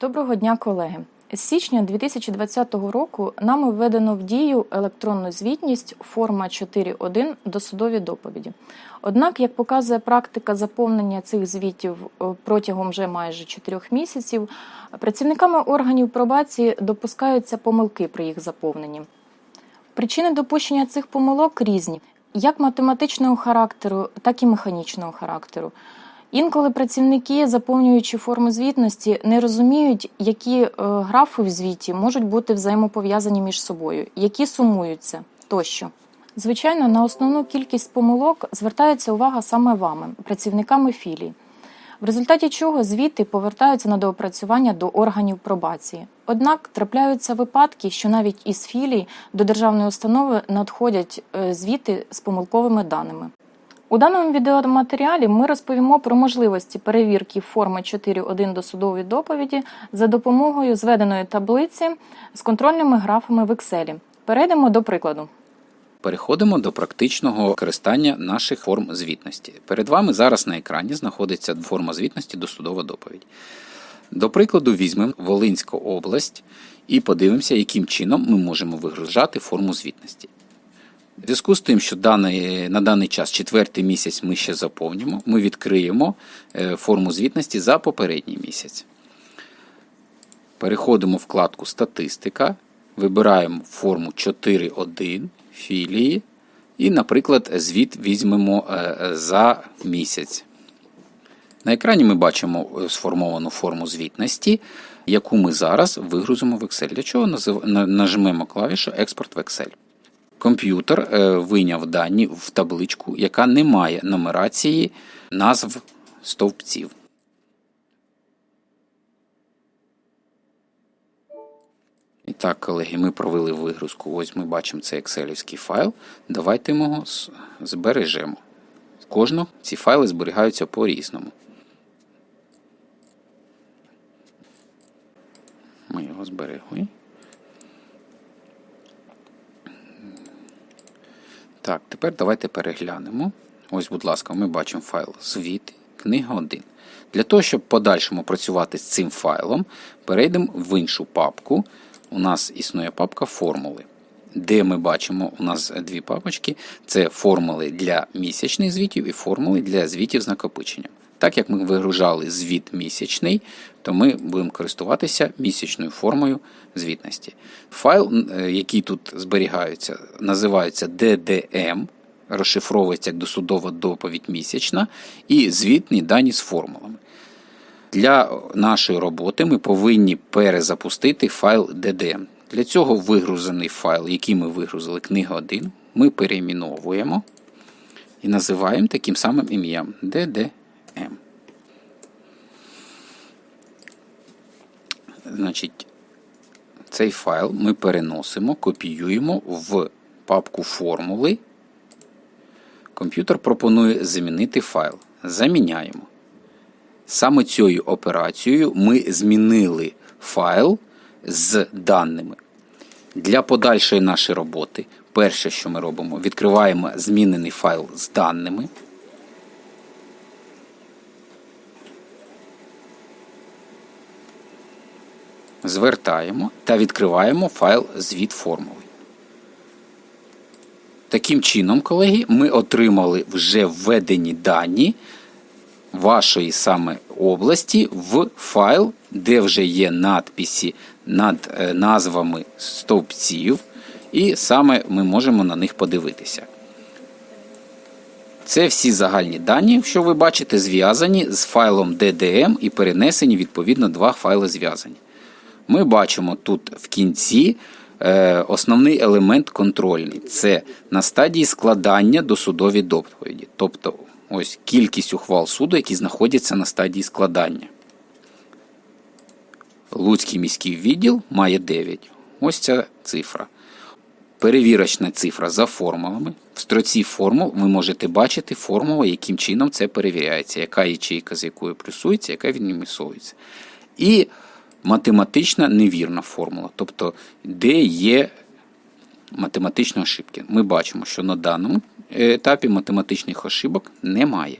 Доброго дня, колеги. З січня 2020 року нами введено в дію електронну звітність форма 4.1 досудові доповіді. Однак, як показує практика заповнення цих звітів е, протягом вже майже 4 місяців, працівниками органів пробації допускаються помилки при їх заповненні. Причини допущення цих помилок різні, як математичного характеру, так і механічного характеру. Інколи працівники, заповнюючи форму звітності, не розуміють, які е, графи в звіті можуть бути взаємопов'язані між собою, які сумуються тощо. Звичайно, на основну кількість помилок звертається увага саме вами, працівниками філії, в результаті чого звіти повертаються на доопрацювання до органів пробації. Однак трапляються випадки, що навіть із філій до державної установи надходять е, звіти з помилковими даними. У даному відеоматеріалі ми розповімо про можливості перевірки форми 4.1 досудової доповіді за допомогою зведеної таблиці з контрольними графами в Excel. Перейдемо до прикладу. Переходимо до практичного використання наших форм звітності. Перед вами зараз на екрані знаходиться форма звітності досудова доповідь. До прикладу, візьмемо Волинську область і подивимося, яким чином ми можемо вигружати форму звітності. В зв'язку з тим, що даний, на даний час четвертий місяць ми ще заповнимо, ми відкриємо е, форму звітності за попередній місяць. Переходимо в вкладку Статистика, вибираємо форму 4.1 філії і, наприклад, звіт візьмемо е, за місяць. На екрані ми бачимо е, сформовану форму звітності, яку ми зараз вигрузимо в Excel. Для чого нажмемо клавішу Експорт в Excel. Комп'ютер е, вийняв дані в табличку, яка не має нумерації назв стовпців. І так, колеги, ми провели вигрузку. Ось ми бачимо цей екселівський файл. Давайте його збережемо. Кожного ці файли зберігаються по-різному. Ми його зберегли. Так, тепер давайте переглянемо. Ось, будь ласка, ми бачимо файл звіт, книга 1. Для того, щоб подальшому працювати з цим файлом, перейдемо в іншу папку. У нас існує папка формули, де ми бачимо, у нас дві папочки: це формули для місячних звітів і формули для звітів з накопиченням. Так як ми вигружали звіт місячний, то ми будемо користуватися місячною формою звітності. Файл, е, який тут зберігається, називається DDM, розшифровується як досудова доповідь місячна, і звітні дані з формулами. Для нашої роботи ми повинні перезапустити файл DDM. Для цього вигрузений файл, який ми вигрузили, книга 1, ми перейменовуємо і називаємо таким самим ім'ям DDM. Значить, цей файл ми переносимо, копіюємо в папку формули. Комп'ютер пропонує замінити файл. Заміняємо. Саме цією операцією ми змінили файл з даними. Для подальшої нашої роботи, перше, що ми робимо, відкриваємо змінений файл з даними. Звертаємо та відкриваємо файл звіт формули. Таким чином, колеги, ми отримали вже введені дані вашої саме області в файл, де вже є надписи над е, назвами стовпців, і саме ми можемо на них подивитися. Це всі загальні дані, що ви бачите, зв'язані з файлом DDM і перенесені відповідно два файли зв'язані. Ми бачимо тут в кінці е, основний елемент контрольний. Це на стадії складання досудові доповіді. Тобто ось кількість ухвал суду, які знаходяться на стадії складання. Луцький міський відділ має 9. Ось ця цифра. Перевірочна цифра за формулами. В строці формул ви можете бачити формулу, яким чином це перевіряється, яка ячейка з якою плюсується, яка відмінусується. І математична невірна формула, тобто де є математичні ошибки. Ми бачимо, що на даному етапі математичних ошибок немає.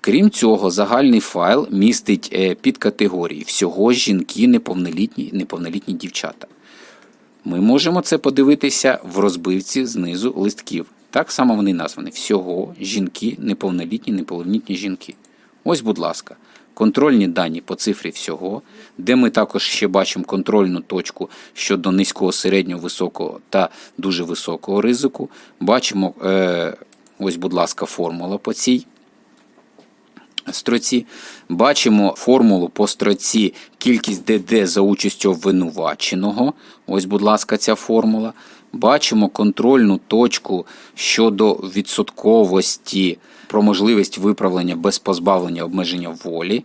Крім цього, загальний файл містить е, підкатегорії всього жінки, неповнолітні, неповнолітні дівчата. Ми можемо це подивитися в розбивці знизу листків. Так само вони названі всього жінки, неповнолітні, неповнолітні жінки. Ось, будь ласка, контрольні дані по цифрі всього, де ми також ще бачимо контрольну точку щодо низького, середнього, високого та дуже високого ризику. Бачимо, е, ось, будь ласка, формула по цій строці. Бачимо формулу по строці кількість ДД за участю обвинуваченого. Ось, будь ласка, ця формула. Бачимо контрольну точку щодо відсотковості про можливість виправлення без позбавлення обмеження волі.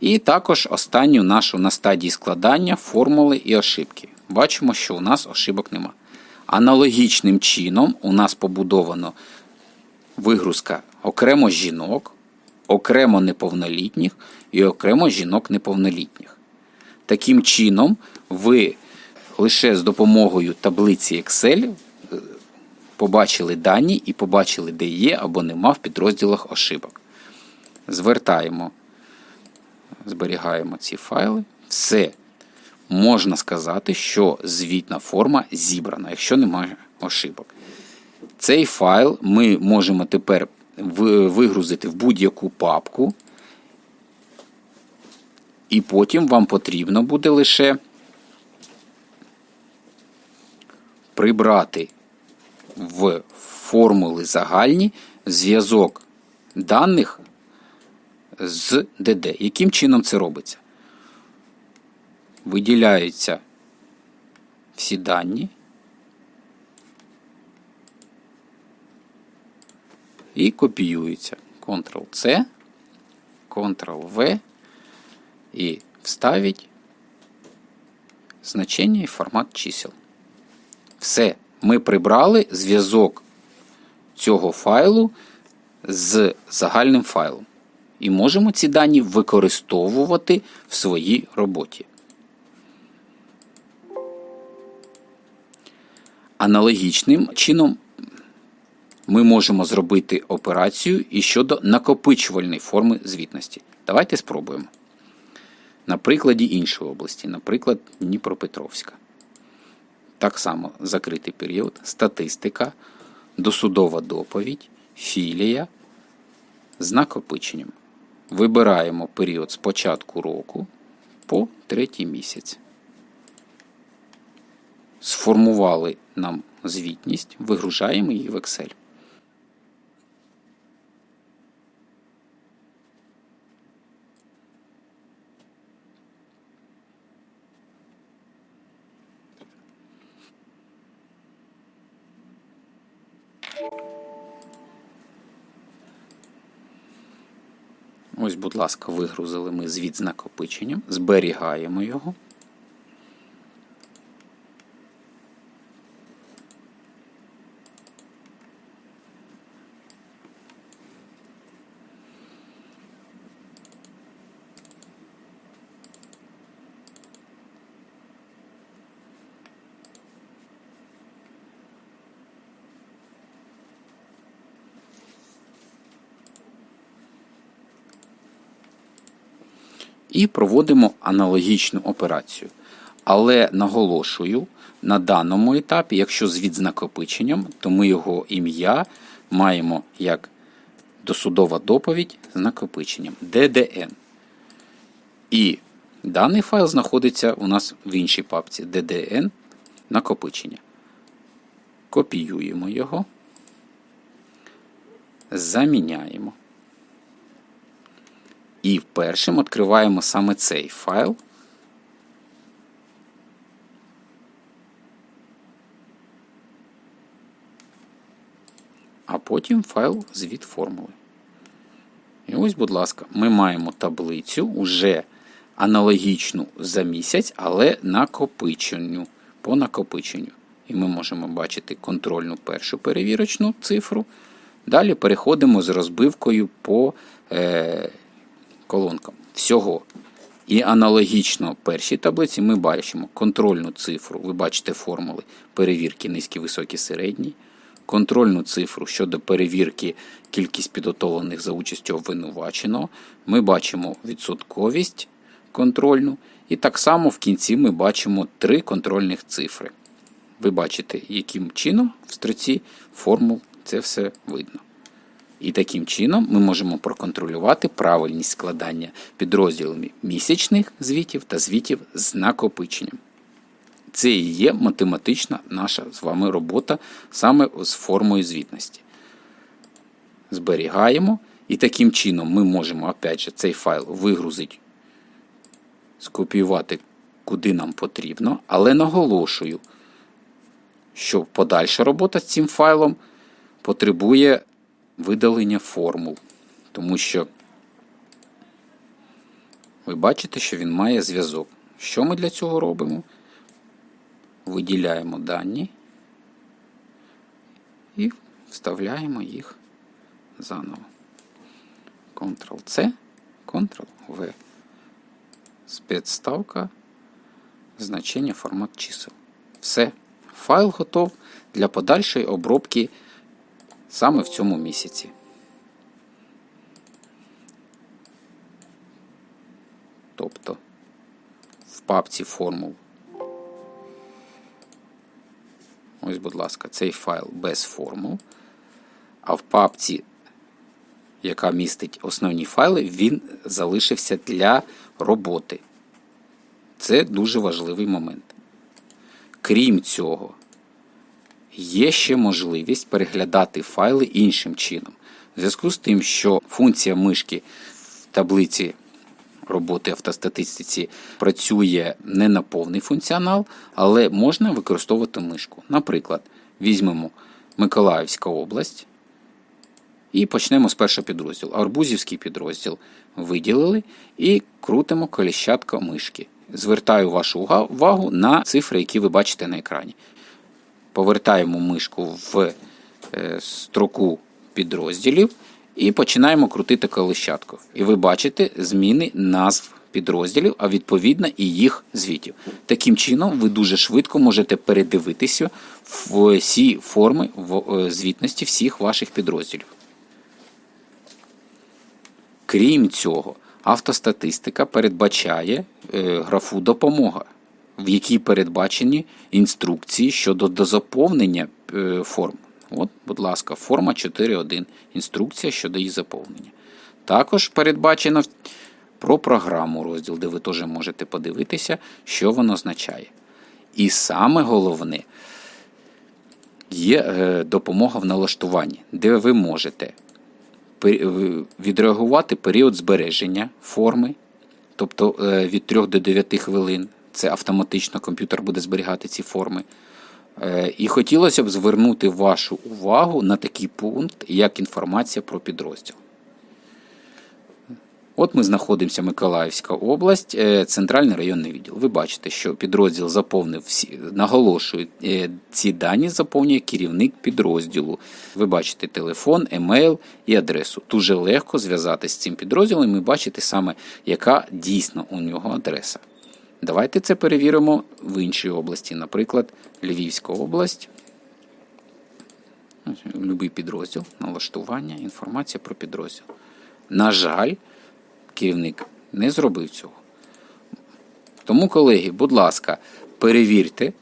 І також останню нашу на стадії складання формули і ошибки. Бачимо, що у нас ошибок нема. Аналогічним чином у нас побудовано вигрузка окремо жінок, окремо неповнолітніх і окремо жінок неповнолітніх. Таким чином, ви лише з допомогою таблиці Excel е, побачили дані і побачили, де є або нема в підрозділах ошибок. Звертаємо, зберігаємо ці файли. Все. Можна сказати, що звітна форма зібрана, якщо немає ошибок. Цей файл ми можемо тепер вигрузити в будь-яку папку, і потім вам потрібно буде лише прибрати в формули загальні зв'язок даних з ДД. Яким чином це робиться? Виділяються всі дані. І копіюється. Ctrl-C, Ctrl-V і вставить значення і формат чисел. Все. Ми прибрали зв'язок цього файлу з загальним файлом. І можемо ці дані використовувати в своїй роботі. Аналогічним чином ми можемо зробити операцію і щодо накопичувальної форми звітності. Давайте спробуємо. На прикладі іншої області, наприклад, Дніпропетровська. Так само закритий період, статистика, досудова доповідь, філія з накопиченням. Вибираємо період з початку року по третій місяць. Сформували нам звітність, вигружаємо її в Excel. Ось, будь ласка, вигрузили ми звіт з накопиченням, зберігаємо його. І проводимо аналогічну операцію. Але наголошую, на даному етапі, якщо звіт з накопиченням, то ми його ім'я маємо як досудова доповідь з накопиченням DDN. І даний файл знаходиться у нас в іншій папці DDN накопичення. Копіюємо його, заміняємо. І першим відкриваємо саме цей файл. А потім файл звіт формули. І ось, будь ласка, ми маємо таблицю уже аналогічну за місяць, але накопиченню, по накопиченню. І ми можемо бачити контрольну першу перевірочну цифру. Далі переходимо з розбивкою по е, колонкам. Всього. І аналогічно першій таблиці ми бачимо контрольну цифру. Ви бачите формули перевірки низькі, високі, середні. контрольну цифру щодо перевірки кількість підготовлених за участю обвинуваченого. Ми бачимо відсотковість контрольну, і так само в кінці ми бачимо три контрольних цифри. Ви бачите, яким чином в строці формул це все видно. І таким чином ми можемо проконтролювати правильність складання підрозділами місячних звітів та звітів з накопиченням. Це і є математична наша з вами робота саме з формою звітності. Зберігаємо, і таким чином ми можемо опять же, цей файл вигрузити, скопіювати куди нам потрібно, але наголошую, що подальша робота з цим файлом потребує видалення формул, тому що ви бачите, що він має зв'язок. Що ми для цього робимо? Виділяємо дані і вставляємо їх заново. Ctrl-C, Ctrl-V. Спецставка, значення формат чисел. Все. Файл готов для подальшої обробки саме в цьому місяці. Тобто в папці формул. Ось, будь ласка, цей файл без формул. А в папці, яка містить основні файли, він залишився для роботи. Це дуже важливий момент. Крім цього, є ще можливість переглядати файли іншим чином. В зв'язку з тим, що функція мишки в таблиці роботи автостатистиці працює не на повний функціонал, але можна використовувати мишку. Наприклад, візьмемо Миколаївська область і почнемо з першого підрозділу. Арбузівський підрозділ виділили і крутимо коліщатка мишки. Звертаю вашу увагу на цифри, які ви бачите на екрані. Повертаємо мишку в е, строку підрозділів і починаємо крутити колищатку. І ви бачите зміни назв підрозділів, а відповідно і їх звітів. Таким чином, ви дуже швидко можете передивитися всі форми е, звітності всіх ваших підрозділів. Крім цього, автостатистика передбачає е, графу допомога, в якій передбачені інструкції щодо дозаповнення е, форм. От, будь ласка, форма 4.1. Інструкція щодо її заповнення. Також передбачено про програму розділ, де ви теж можете подивитися, що воно означає. І саме головне є е, допомога в налаштуванні, де ви можете е, відреагувати період збереження форми, тобто від 3 до 9 хвилин. Це автоматично комп'ютер буде зберігати ці форми. Е, І хотілося б звернути вашу увагу на такий пункт, як інформація про підрозділ. От ми знаходимося Миколаївська область, е, центральний районний відділ. Ви бачите, що підрозділ заповнив всі, наголошую, е, ці дані заповнює керівник підрозділу. Ви бачите телефон, емейл і адресу. Дуже легко зв'язатися з цим підрозділом і бачите саме, яка дійсно у нього адреса. Давайте це перевіримо в іншій області, наприклад, Львівська область. Любий підрозділ, налаштування, інформація про підрозділ. На жаль, керівник не зробив цього. Тому, колеги, будь ласка, перевірте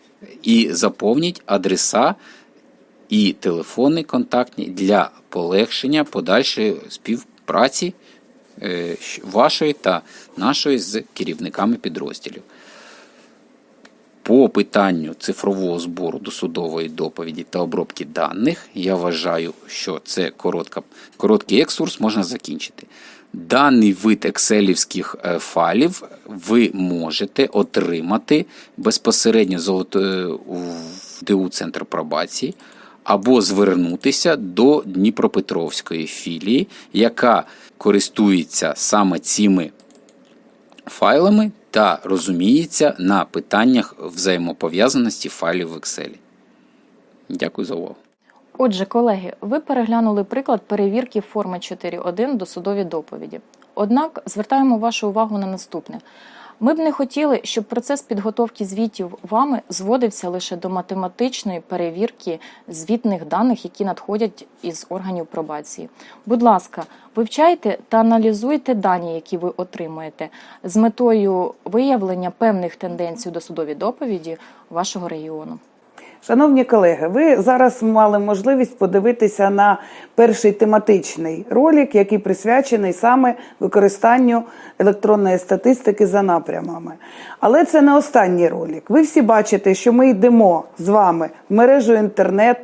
і заповніть адреса і телефони контактні для полегшення подальшої співпраці вашої та нашої з керівниками підрозділів. По питанню цифрового збору досудової доповіді та обробки даних, я вважаю, що це коротка, короткий екскурс можна закінчити. Даний вид екселівських е, файлів ви можете отримати безпосередньо е, в ДУ Центр пробації або звернутися до Дніпропетровської філії, яка користується саме цими файлами та розуміється на питаннях взаємопов'язаності файлів в Excel. Дякую за увагу. Отже, колеги, ви переглянули приклад перевірки форми 4.1 до судові доповіді. Однак звертаємо вашу увагу на наступне. Ми б не хотіли, щоб процес підготовки звітів вами зводився лише до математичної перевірки звітних даних, які надходять із органів пробації. Будь ласка, вивчайте та аналізуйте дані, які ви отримуєте, з метою виявлення певних тенденцій до судові доповіді вашого регіону. Шановні колеги, ви зараз мали можливість подивитися на перший тематичний ролик, який присвячений саме використанню електронної статистики за напрямами. Але це не останній ролик. Ви всі бачите, що ми йдемо з вами в мережу інтернет.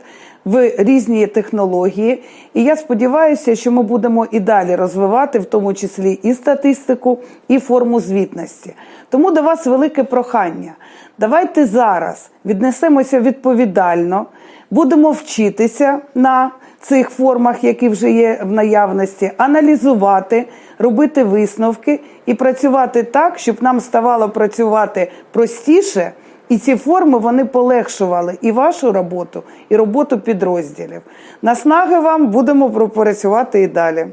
В різні технології, і я сподіваюся, що ми будемо і далі розвивати, в тому числі і статистику, і форму звітності. Тому до вас велике прохання. Давайте зараз віднесемося відповідально, будемо вчитися на цих формах, які вже є в наявності, аналізувати, робити висновки і працювати так, щоб нам ставало працювати простіше. І ці форми вони полегшували і вашу роботу, і роботу підрозділів. Наснаги вам будемо працювати і далі.